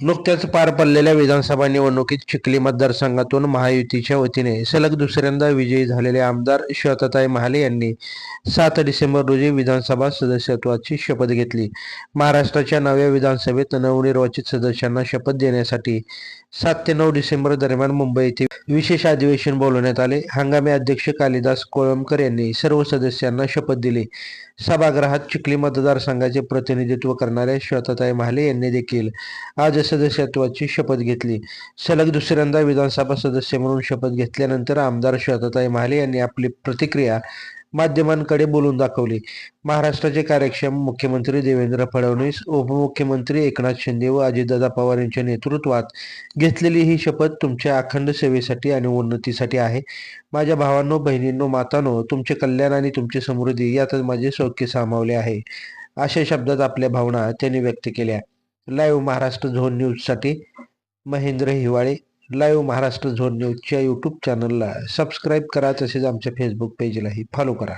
नुकत्याच पार पडलेल्या विधानसभा निवडणुकीत चिखली मतदारसंघातून महायुतीच्या वतीने सलग दुसऱ्यांदा विजयी झालेले आमदार श्वेताताई महाले यांनी सात डिसेंबर रोजी विधानसभा सदस्यत्वाची शपथ घेतली. महाराष्ट्राच्या नव्या विधानसभेत नवनिर्वाचित सदस्यांना शपथ देण्यासाठी सात ते नऊ डिसेंबर दरम्यान मुंबई येथे विशेष अधिवेशन बोलवण्यात आले. हंगामी अध्यक्ष कालिदास कोळंबकर यांनी सर्व सदस्यांना शपथ दिली. सभागृहात चिखली मतदारसंघाचे प्रतिनिधित्व करणाऱ्या श्वेताताई महाले यांनी देखील आज सदस्यत्वाची शपथ घेतली. सलग दुसऱ्यांदा विधानसभा सदस्य म्हणून शपथ घेतल्यानंतर आमदार श्वेताताई महाले यांनी आपली प्रतिक्रिया माध्यमांकडे बोलून दाखवली. महाराष्ट्राचे कार्यक्षम मुख्यमंत्री देवेंद्र फडणवीस उपमुख्यमंत्री एकनाथ शिंदे व अजितदादा पवार यांच्या नेतृत्वात घेतलेली ही शपथ तुमच्या अखंड सेवेसाठी आणि उन्नतीसाठी आहे. माझ्या भावांनो बहिणींनो मातानो तुमचे कल्याण आणि तुमची समृद्धी यातच माझे सौख्य सामावले आहे. अशा शब्दात आपल्या भावना त्यांनी व्यक्त केल्या. लाईव्ह महाराष्ट्र झोन न्यूजसाठी महेंद्र हिवाळे. लाईव्ह महाराष्ट्र झोन न्यूजच्या यूट्यूब चॅनलला सबस्क्राईब करा. तसेच आमच्या फेसबुक पेजलाही फॉलो करा.